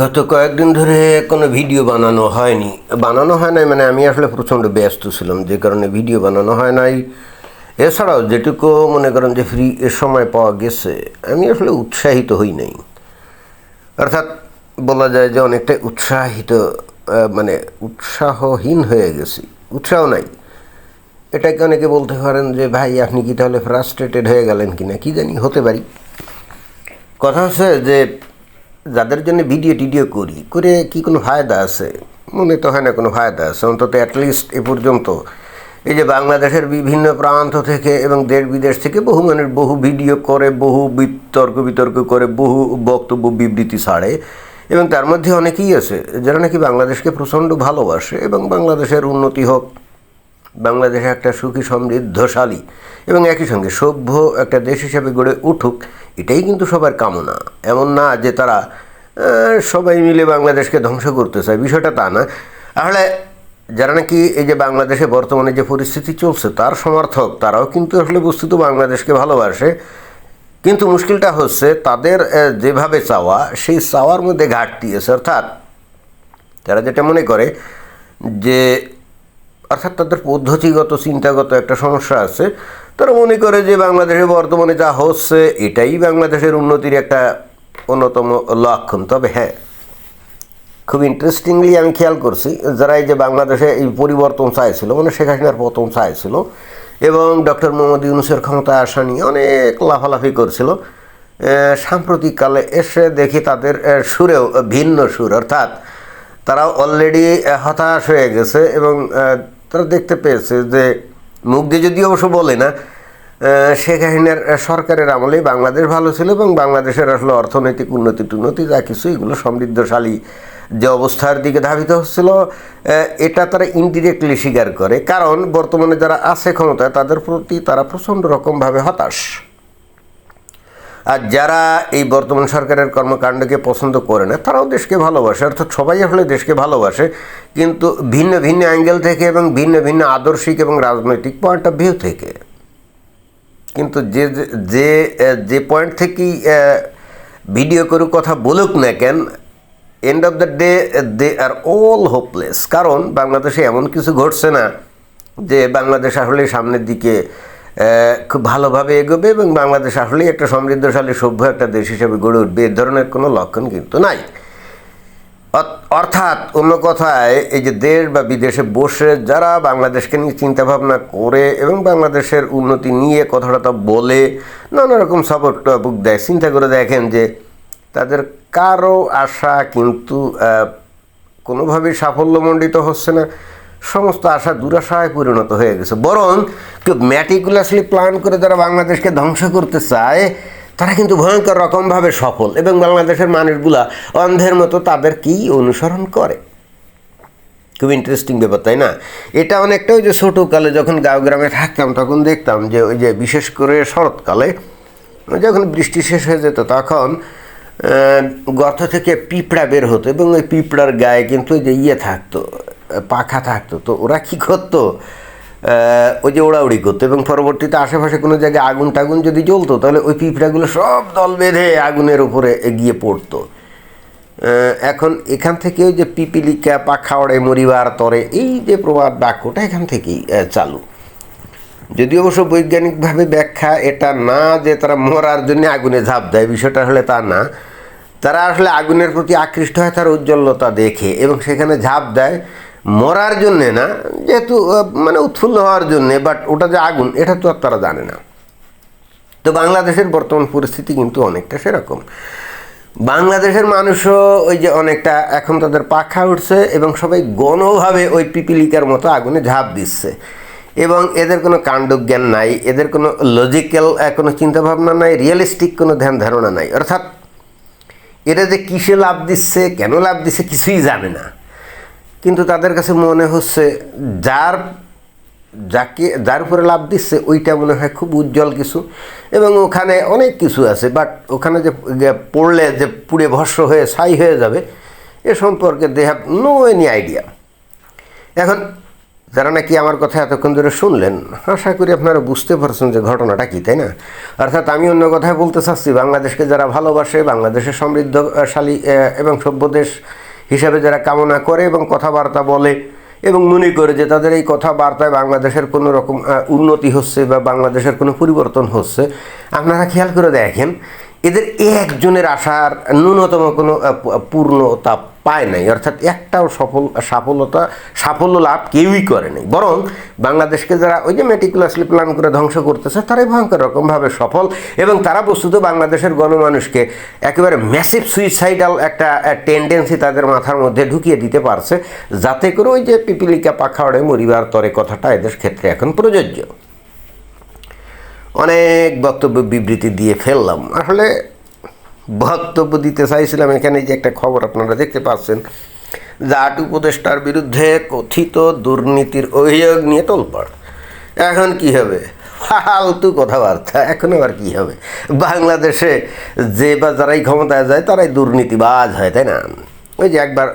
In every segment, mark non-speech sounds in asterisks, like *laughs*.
গত কয়েকদিন ধরে কোনো ভিডিও বানানো হয়নি। বানানো হয় নাই মানে আমি আসলে প্রচণ্ড ব্যস্ত ছিলাম, যে কারণে ভিডিও বানানো হয় নাই। এছাড়াও যেটুকু মনে করেন যে ফ্রি এ সময় পাওয়া গেছে, আমি আসলে উৎসাহিত হই নাই। অর্থাৎ বলা যায় যে অনেকটাই উৎসাহিত মানে উৎসাহহীন হয়ে গেছি। উৎসাহ নাই। এটাকে অনেকে বলতে পারেন যে, ভাই, আপনি কি তাহলে ফ্রাস্ট্রেটেড হয়ে গেলেন কি না কি জানি, হতে পারি। কথা হচ্ছে যে যাদের জন্য ভিডিও টিডিও করি, করে কি কোনো ফায়দা আছে? মনে তো হয় না কোনো ফায়দা আছে, অন্তত অ্যাটলিস্ট এ পর্যন্ত। এই যে বাংলাদেশের বিভিন্ন প্রান্ত থেকে এবং দেশ বিদেশ থেকে বহু মানুষ বহু ভিডিও করে, বহু বিতর্ক বিতর্ক করে, বহু বক্তব্য বিবৃতি ছাড়ে, এবং তার মধ্যে অনেকেই আছে যারা নাকি বাংলাদেশকে প্রচণ্ড ভালোবাসে এবং বাংলাদেশের উন্নতি হোক, বাংলাদেশ একটা সুখী, সমৃদ্ধশালী এবং একই সঙ্গে সভ্য একটা দেশ হিসেবে গড়ে উঠুক, এটাই কিন্তু সবার কামনা। এমন না যে তারা সবাই মিলে বাংলাদেশকে ধ্বংস করতে চায়। বিষয়টা তা না। তাহলে যারা নাকি এই যে বাংলাদেশে বর্তমানে যে পরিস্থিতি চলছে, তার সমর্থক তারাও কিন্তু আসলে বস্তুত বাংলাদেশকে ভালোবাসে। কিন্তু মুশকিলটা হচ্ছে তাদের যেভাবে চাওয়া, সেই চাওয়ার মধ্যে ঘাটতি আছে। অর্থাৎ তারা যেটা মনে করে যে, অর্থাৎ তাদের পদ্ধতিগত, চিন্তাগত একটা সমস্যা আছে। তারা মনে করে যে বাংলাদেশে বর্তমানে যা হচ্ছে, এটাই বাংলাদেশের উন্নতির একটা অন্যতম লক্ষণ। তবে হ্যাঁ খুব ইন্টারেস্টিংলি আমি খেয়াল করছি, যারা এই যে বাংলাদেশে এই পরিবর্তন চাইছিল মানে শেখ হাসিনার পতন চাইছিল, এবং ডক্টর মোহাম্মদ ইউনুসের ক্ষমতায় আসা নিয়ে অনেক লাফালাফি করছিল সাম্প্রতিককালে এসে দেখি তাদের সুরেও ভিন্ন সুর, অর্থাৎ তারা অলরেডি হতাশ হয়ে গেছে এবং তারা দেখতে পেয়েছে যে মুখ দিয়ে যদি অবশ্য বলে না শেখ হাসিনার সরকারের আমলেই বাংলাদেশ ভালো ছিল এবং বাংলাদেশের আসলে অর্থনৈতিক উন্নতি টুন্নতি যা কিছু, এগুলো সমৃদ্ধশালী যে অবস্থার দিকে ধাবিত হচ্ছিল এটা তারা ইনডিরেক্টলি স্বীকার করে। কারণ বর্তমানে যারা আছে ক্ষমতায়, তাদের প্রতি তারা প্রচণ্ড রকমভাবে হতাশ। আর যারা এই বর্তমান সরকারের কর্মকাণ্ডকে পছন্দ করে না, তারাও দেশকে ভালোবাসে। অর্থাৎ সবাই আসলে দেশকে ভালোবাসে, কিন্তু ভিন্ন ভিন্ন অ্যাঙ্গেল থেকে এবং ভিন্ন ভিন্ন আদর্শিক এবং রাজনৈতিক পয়েন্ট অফ ভিউ থেকে। কিন্তু যে, যে- যে পয়েন্ট থেকেই ভিডিও করে কথা বলুক না কেন end of the day they are all hopeless কারণ বাংলাদেশে এমন কিছু ঘটছে না যে বাংলাদেশ আসলে সামনের দিকে খুব ভালোভাবে এগোবে এবং বাংলাদেশ আসলেই একটা সমৃদ্ধশালী, সভ্য একটা দেশ হিসেবে গড়ে উঠবে। এ ধরনের কোনো লক্ষণ কিন্তু নাই। অর্থাৎ অন্য কথায় এই যে দেশ বা বিদেশে বসে যারা বাংলাদেশকে নিয়ে চিন্তাভাবনা করে এবং বাংলাদেশের উন্নতি নিয়ে কথাটা বলে, নানা রকম সাপোর্ট বুক দেয়। চিন্তা করে দেখেন যে তাদের কারও আশা কিন্তু কোনোভাবেই সাফল্যমণ্ডিত হচ্ছে না। সমস্ত আশা দুরাশায় পরিণত হয়ে গেছে। বরং কেউ ম্যাটিকুলাসলি প্ল্যান করে যারা বাংলাদেশকে ধ্বংস করতে চায় তারা কিন্তু ভয়ঙ্কর রকমভাবে সফল এবং বাংলাদেশের মানুষগুলা অন্ধের মতো তাদেরকেই অনুসরণ করে? খুব ইন্টারেস্টিং ব্যাপার, তাই না? এটা অনেকটা ওই যে ছোটোকালে যখন গাঁও গ্রামে থাকতাম, তখন দেখতাম যে ওই যে বিশেষ করে শরৎকালে যখন বৃষ্টি শেষ হয়ে যেত, তখন গর্ত থেকে পিঁপড়া বের হতো এবং ওই পিঁপড়ার গায়ে কিন্তু ওই যে ইয়ে থাকতো, পাখা থাকতো। তো ওরা কী করতো? ওই যে ওড়াউড়ি করতো এবং পরবর্তীতে আশেপাশে কোনো জায়গায় আগুন টাগুন যদি জ্বলতো, তাহলে ওই পিঁপড়াগুলো সব দল বেঁধে আগুনের উপরে এগিয়ে পড়তো। এখন এখান থেকে ওই যে পিপিলিকা পাখা ওড়ে মরিবার তরে, এই যে প্রবাদ বাক্যটা এখান থেকেই চালু। যদি অবশ্য বৈজ্ঞানিকভাবে ব্যাখ্যা এটা না যে তারা মরার জন্য আগুনে ঝাঁপ দেয়, বিষয়টা আসলে তা না। তারা আসলে আগুনের প্রতি আকৃষ্ট হয়, তার উজ্জ্বলতা দেখে এবং সেখানে ঝাঁপ দেয়। মরার জন্যে না, যেহেতু মানে উৎফুল্ল হওয়ার জন্যে বাট ওটা যে আগুন, এটা তো আর তারা জানে না। তো বাংলাদেশের বর্তমান পরিস্থিতি কিন্তু অনেকটা সেরকম। বাংলাদেশের মানুষও ওই যে অনেকটা এখন তাদের পাখা উঠছে এবং সবাই গণভাবে ওই পিপিলিকার মতো আগুনে ঝাঁপ দিচ্ছে। এবং এদের কোনো কাণ্ডজ্ঞান নাই, এদের কোনো লজিক্যাল কোনো চিন্তাভাবনা নাই রিয়েলিস্টিক কোনো ধ্যান ধারণা নাই। অর্থাৎ এরা যে কিসে লাভ দিচ্ছে, কেন লাভ দিচ্ছে কিছুই জানে না। কিন্তু তাদের কাছে মনে হচ্ছে যার যাকে, যার উপরে লাভ দিচ্ছে, ওইটা মনে হয় খুব উজ্জ্বল কিছু। এবং ওখানে অনেক কিছু আছে বাট ওখানে যে পড়লে যে পুড়ে ভস্ম হয়ে, ছাই হয়ে যাবে, এ সম্পর্কে they have no any idea এখন, যারা নাকি আমার কথা এতক্ষণ ধরে শুনলেন, আশা করি আপনারা বুঝতে পারছেন যে ঘটনাটা কী, তাই না? অর্থাৎ আমি অন্য কথায় বলতে চাচ্ছি, বাংলাদেশকে যারা ভালোবাসে, বাংলাদেশের সমৃদ্ধশালী এবং সভ্য দেশ হিসাবে যারা কামনা করে এবং কথাবার্তা বলে এবং মনে করে যে তাদের এই কথাবার্তায় বাংলাদেশের কোনো রকম উন্নতি হচ্ছে বা বাংলাদেশের কোনো পরিবর্তন হচ্ছে, আপনারা খেয়াল করে দেখেন এদের একজনের আশার ন্যূনতম কোনো পূর্ণতা পায় নাই। অর্থাৎ একটাও সফল সাফলতা সাফল্য লাভ কেউই করে নাই। বরং বাংলাদেশকে যারা ওই যে মেটিকুলাসলি প্ল্যান করে ধ্বংস করতেছে, তারাই ভয়ঙ্কর রকমভাবে সফল এবং তারা বস্তুত বাংলাদেশের গণমানুষকে একেবারে ম্যাসিভ সুইসাইডাল একটা টেন্ডেন্সি তাদের মাথার মধ্যে ঢুকিয়ে দিতে পারছে, যাতে করে ওই যে পিপিলিকা পাখাড়ে মরিবার তরে কথাটা এদের ক্ষেত্রে এখন প্রযোজ্য। অনেক বক্তব্য বিবৃতি দিয়ে ফেললাম। আসলে বক্তব্য দিতে চাইছিলাম এখানে যে একটা খবর আপনারা দেখতে পাচ্ছেন, জাট উপদেষ্টার বিরুদ্ধে কথিত দুর্নীতির অভিযোগ নিয়ে তোলপাড়। এখন কি হবে? ফালতু কথাবার্তা, এখন আবার কি হবে? বাংলাদেশে যে বা যারাই ক্ষমতায় যায়, তারাই দুর্নীতিবাজ হয়, তাই না? ওই যে একবার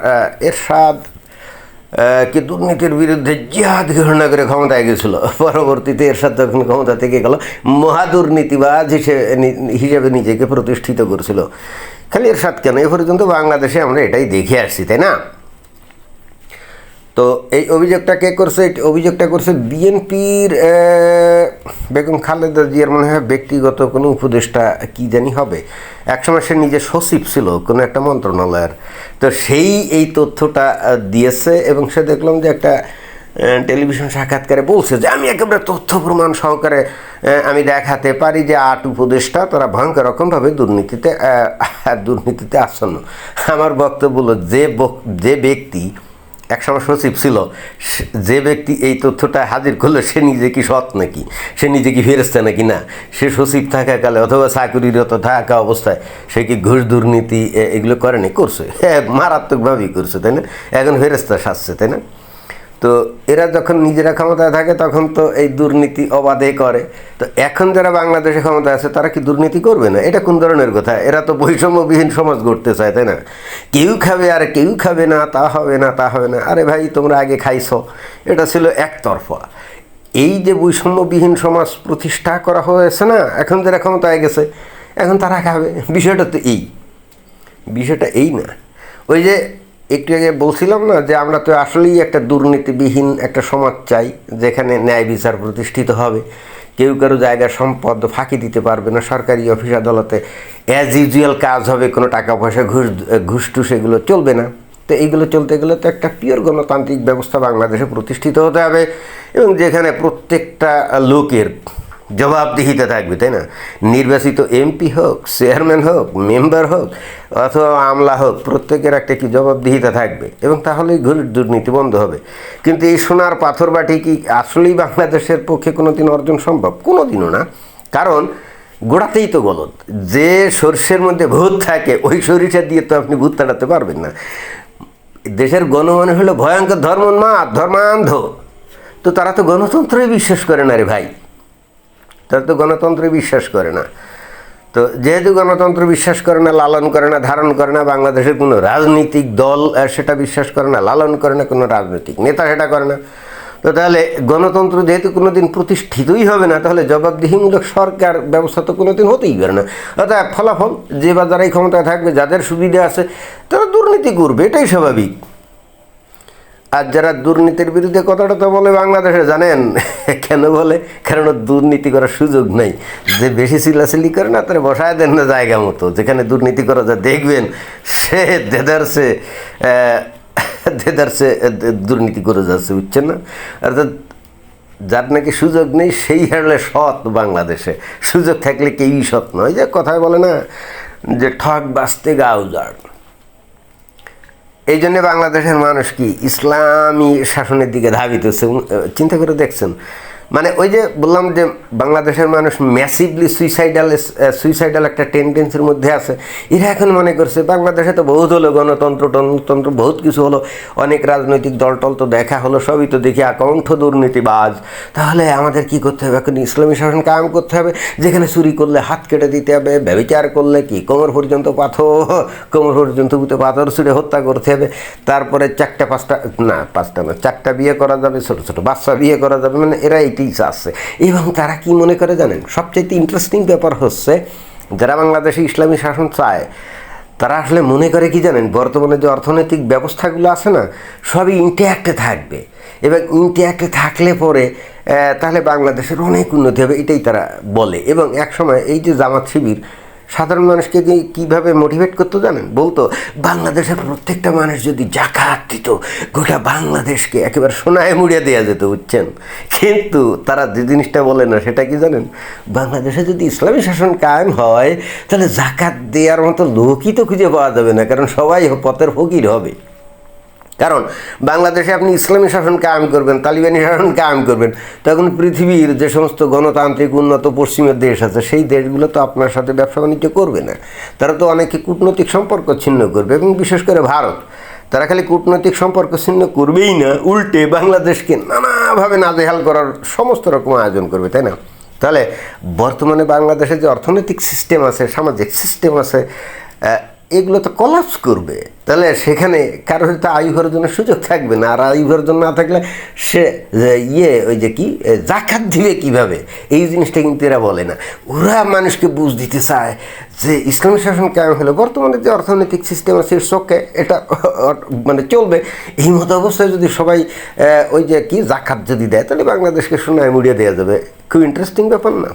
এরশাদ কি দুর্নীতির বিরুদ্ধে জিহাদ ঘোষণা করে ক্ষমতায় গেছিল। পরবর্তীতে এর সাথে যখন ক্ষমতা থেকে গেল। মহাদুর্নীতিবাজ হিসেবে হিসেবে নিজেকে প্রতিষ্ঠিত করছিল। খালি এর সাথে কেন? এ পর্যন্ত বাংলাদেশে আমরা এটাই দেখে আসছি, তাই না? তো এই অভিযোগটা কে করছে? অভিযোগটা করছে বিএনপির বেগম খালেদা জিয়ার মনে হয় ব্যক্তিগত কোনো উপদেষ্টা কি জানি হবে। একসময় সে নিজে সচিব ছিল, কোনো একটা মন্ত্রণালয়ের। তো সেই এই তথ্যটা দিয়েছে এবং সে দেখলাম যে একটা টেলিভিশন সাক্ষাৎকারে বলছে যে, আমি একেবারে তথ্য প্রমাণ সহকারে আমি দেখাতে পারি যে আট উপদেষ্টা তারা ভয়ঙ্কর রকমভাবে দুর্নীতিতে দুর্নীতিতে আসন্ন। আমার বক্তব্য হলো যে যে ব্যক্তি একসময় সচিব ছিল যে ব্যক্তি এই তথ্যটা হাজির করল, সে নিজে কি সৎ নাকি? সে নিজে কি ফেরেস্তা নাকি না? সে সচিব থাকাকালে অথবা চাকুরিরত থাকা অবস্থায় সে কি ঘুষ দুর্নীতি এগুলো করেনি করছে। হ্যাঁ মারাত্মকভাবেই করছে, তাই না? এখন ফেরেস্তা সাজছে, তাই না? তো এরা যখন নিজেরা ক্ষমতায় থাকে, তখন তো এই দুর্নীতি অবাধে করে। তো এখন যারা বাংলাদেশে ক্ষমতায় আছে, তারা কি দুর্নীতি করবে না? এটা কোন ধরনের কথা? এরা তো বৈষম্যবিহীন সমাজ গড়তে চায়, তাই না? কেউ খাবে আর কেউ খাবে না, তা হবে না, তা হবে না। আরে ভাই, তোমরা আগে খাইছো। এটা ছিল একতরফা। এই যে বৈষম্যবিহীন সমাজ প্রতিষ্ঠা করা হয়েছে না, এখন যারা ক্ষমতায় গেছে, এখন তারা খাবে। বিষয়টা তো এই। বিষয়টা এই না। ওই যে একটু আগে বলছিলাম না যে আমরা তো আসলেই একটা দুর্নীতিবিহীন একটা সমাজ চাই, যেখানে ন্যায় বিচার প্রতিষ্ঠিত হবে। কেউ কারও জায়গার সম্পদ ফাঁকি দিতে পারবে না। সরকারি অফিস আদালতে অ্যাজ ইউজুয়াল কাজ হবে, কোনো টাকা পয়সা ঘুষ ঘুষ টুস এগুলো চলবে না। তো এইগুলো চলতে গেলে তো একটা পিওর গণতান্ত্রিক ব্যবস্থা বাংলাদেশে প্রতিষ্ঠিত হতে হবে এবং যেখানে প্রত্যেকটা লোকের জবাবদিহিতে থাকবে, তাই না? নির্বাচিত এমপি হোক চেয়ারম্যান হোক মেম্বার হোক, অথবা আমলা হোক, প্রত্যেকের একটা কি জবাবদিহিতা থাকবে। এবং তাহলেই ঘুষ দুর্নীতি বন্ধ হবে। কিন্তু এই সোনার পাথর বাটি কি আসলেই বাংলাদেশের পক্ষে কোনো দিন অর্জন সম্ভব? কোনো দিনও না। কারণ গোড়াতেই তো গলত যে সর্ষের মধ্যে ভূত থাকে, ওই সরিষা দিয়ে তো আপনি ভূত তাড়াতে পারবেন না। দেশের গণমানুষ হলো ভয়ঙ্কর ধর্মমা ধর্মান্ধ। তো তারা তো গণতন্ত্রই বিশ্বাস করে না রে ভাই। তারা তো গণতন্ত্রে বিশ্বাস করে না। তো যেহেতু গণতন্ত্র বিশ্বাস করে না, লালন করে না, ধারণ করে না, বাংলাদেশের কোনো রাজনৈতিক দল সেটা বিশ্বাস করে না, লালন করে না, কোনো রাজনৈতিক নেতা সেটা করে না। তো তাহলে গণতন্ত্র যেহেতু কোনো দিন প্রতিষ্ঠিতই হবে না, তাহলে জবাবদিহিমূলক সরকার ব্যবস্থা তো কোনো দিন হতেই পারে না। অর্থাৎ ফলাফল যে বা যারাই ক্ষমতায় থাকবে, যাদের সুবিধা আছে, তারা দুর্নীতি করবে, এটাই স্বাভাবিক। আর যারা দুর্নীতির বিরুদ্ধে কথাটা তো বলে বাংলাদেশে, জানেন? কেন বলে? কারণ দুর্নীতি করার সুযোগ নেই। যে বেশি চিল্লাচিল্লি করে না, তারা বসায় দেন না জায়গা মতো। যেখানে দুর্নীতি করা যা দেখবেন সে দেদারসে দেদারসে দুর্নীতি করে যাচ্ছে, বুঝছেন না? অর্থাৎ যার নাকি সুযোগ নেই, সেই হারলে সৎ বাংলাদেশে। সুযোগ থাকলে কেউই সৎ নয়। যে কথায় বলে না, যে ঠক বাঁচতে গা উজাড় এই জন্যে বাংলাদেশের মানুষ কি ইসলামী শাসনের দিকে ধাবিত চিন্তা করে দেখছেন। মানে ওই যে বললাম যে বাংলাদেশের মানুষ ম্যাসিভলি সুইসাইডাল সুইসাইডাল একটা টেন্ডেন্সির মধ্যে আছে। এরা এখন মনে করছে, বাংলাদেশে তো বহুত হলো, গণতন্ত্র, টনতন্ত্র, বহুত কিছু হলো। অনেক রাজনৈতিক দল টল তো দেখা হলো, সবই তো দেখি আকণ্ঠ দুর্নীতিবাজ। তাহলে আমাদের কি করতে হবে? এখন ইসলামী শাসন কায়েম করতে হবে, যেখানে চুরি করলে হাত কেটে দিতে হবে ব্যবচার করলে কি? কোমর পর্যন্ত পাথর, কোমর পর্যন্ত বুতে পাথর ছুঁড়ে হত্যা করতে হবে। তারপরে চারটা, পাঁচটা, না পাঁচটা না, চারটা বিয়ে করা যাবে, ছোটো ছোটো বাচ্চা বিয়ে করা যাবে। মানে এরা এইটাই চাচ্ছে এবং তারা কি মনে করে জানেন? সবচেয়ে ইন্টারেস্টিং ব্যাপার হচ্ছে, যারা বাংলাদেশে ইসলামী শাসন চায়, তারা আসলে মনে করে কি জানেন? বর্তমানে যে অর্থনৈতিক ব্যবস্থাগুলো আছে না, সবই ইন্ট্যাক্টে থাকবে। এবং ইন্ট্যাক্টে থাকলে পরে তাহলে বাংলাদেশের অনেক উন্নতি হবে, এটাই তারা বলে। এবং একসময় এই যে জামাত শিবির সাধারণ মানুষকে যে কীভাবে মোটিভেট করতো জানেন? বলতো, বাংলাদেশের প্রত্যেকটা মানুষ যদি জাকাত দিত, গোটা বাংলাদেশকে একেবারে সোনায় মুড়িয়ে দেওয়া যেত বুঝছেন? কিন্তু তারা যে জিনিসটা বলে না, সেটা কি জানেন? বাংলাদেশে যদি ইসলামী শাসন কায়েম হয়, তাহলে জাকাত দেওয়ার মতো লোকই তো খুঁজে পাওয়া যাবে না, কারণ সবাই পথের ফকির হবে। কারণ বাংলাদেশে আপনি ইসলামী শাসন কায়েম করবেন, তালিবানি শাসন কায়েম করবেন, তখন পৃথিবীর যে সমস্ত গণতান্ত্রিক উন্নত পশ্চিমের দেশ আছে, সেই দেশগুলো তো আপনার সাথে ব্যবসা বাণিজ্য করবে না। তারা তো অনেকে কূটনৈতিক সম্পর্ক ছিন্ন করবে এবং বিশেষ করে ভারত, তারা খালি কূটনৈতিক সম্পর্ক ছিন্ন করবেই না, উল্টে বাংলাদেশকে নানাভাবে নাজেহাল করার সমস্ত রকম আয়োজন করবে, তাই না? তাহলে বর্তমানে বাংলাদেশে যে অর্থনৈতিক সিস্টেম আছে, সামাজিক সিস্টেম আছে এগুলো তো কলাপস করবে। তাহলে সেখানে কারও হয়তো আয়ু ঘরের জন্য সুযোগ থাকবে না। আর আয়ু ঘরের জন্য না থাকলে সে ইয়ে ওই যে কি জাকাত দিবে কীভাবে? এই জিনিসটা কিন্তু এরা বলে না। ওরা মানুষকে বুঝ দিতে চায় যে ইসলামী শাসন কেমন হলো। বর্তমানে যে অর্থনৈতিক সিস্টেম আছে চোখে এটা মানে চলবে। এই মতো অবস্থায় যদি সবাই ওই যে কি, জাকাত যদি দেয়, তাহলে বাংলাদেশকে সোনায় মুড়িয়ে দেওয়া যাবে। খুব ইন্টারেস্টিং ব্যাপার না?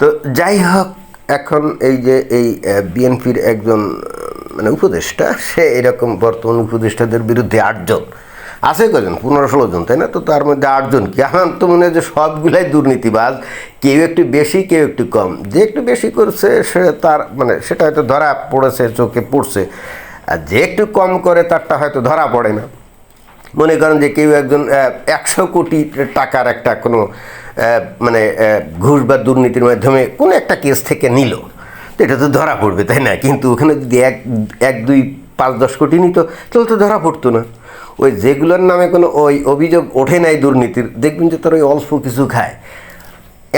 তো যাই হোক এখন এই যে এই বিএনপির একজন মানে উপদেষ্টা, সে এরকম বর্তমান উপদেষ্টাদের বিরুদ্ধে আটজন, আছে কজন পনেরো, ষোলো জন, তাই না? তো তার মধ্যে আটজন কি? আমার তো মনে হয় যে সবগুলাই দুর্নীতিবাজ, কেউ একটু বেশি, কেউ একটু কম। যে একটু বেশি করছে, সে তার মানে সেটা হয়তো ধরা পড়েছে, চোখে পড়ছে। আর যে একটু কম করে, তারটা হয়তো ধরা পড়ে না। মনে করেন যে কেউ একজন একশো কোটি টাকার একটা কোনো মানে ঘুষ বা দুর্নীতির মাধ্যমে কোনো একটা কেস থেকে নিল। তো এটা তো ধরা পড়বে, তাই না? কিন্তু ওখানে যদি এক এক, দুই, পাঁচ, দশ কোটি নিত, তাহলে তো ধরা পড়তো না। ওই যেগুলোর নামে কোনো ওই অভিযোগ ওঠে নাই দুর্নীতির, দেখবেন যে তারা ওই অল্প কিছু খায়।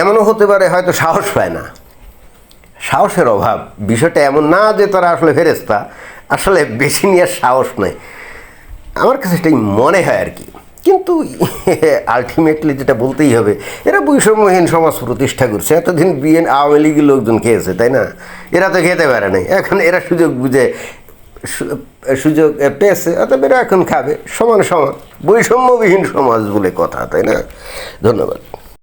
এমনও হতে পারে, হয়তো সাহস পায় না। সাহসের অভাব, বিষয়টা এমন না যে তারা আসলে ফেরেস্তা আসলে বেশি নিয়ে সাহস নেই। আমার কাছে এটাই মনে হয় আর কি। কিন্তু *laughs* আলটিমেটলি যেটা বলতেই হবে, এরা বৈষম্যহীন সমাজ প্রতিষ্ঠা করছে। এতদিন বিএন আওয়ামী লীগের লোকজন খেয়েছে, তাই না? এরা তো খেতে পারে নাই। এখন এরা সুযোগ বুঝে সুযোগ পেয়েছে, অতএব এরা এখন খাবে। সমান সমান, বৈষম্যবিহীন সমাজ বলে কথা, তাই না? ধন্যবাদ।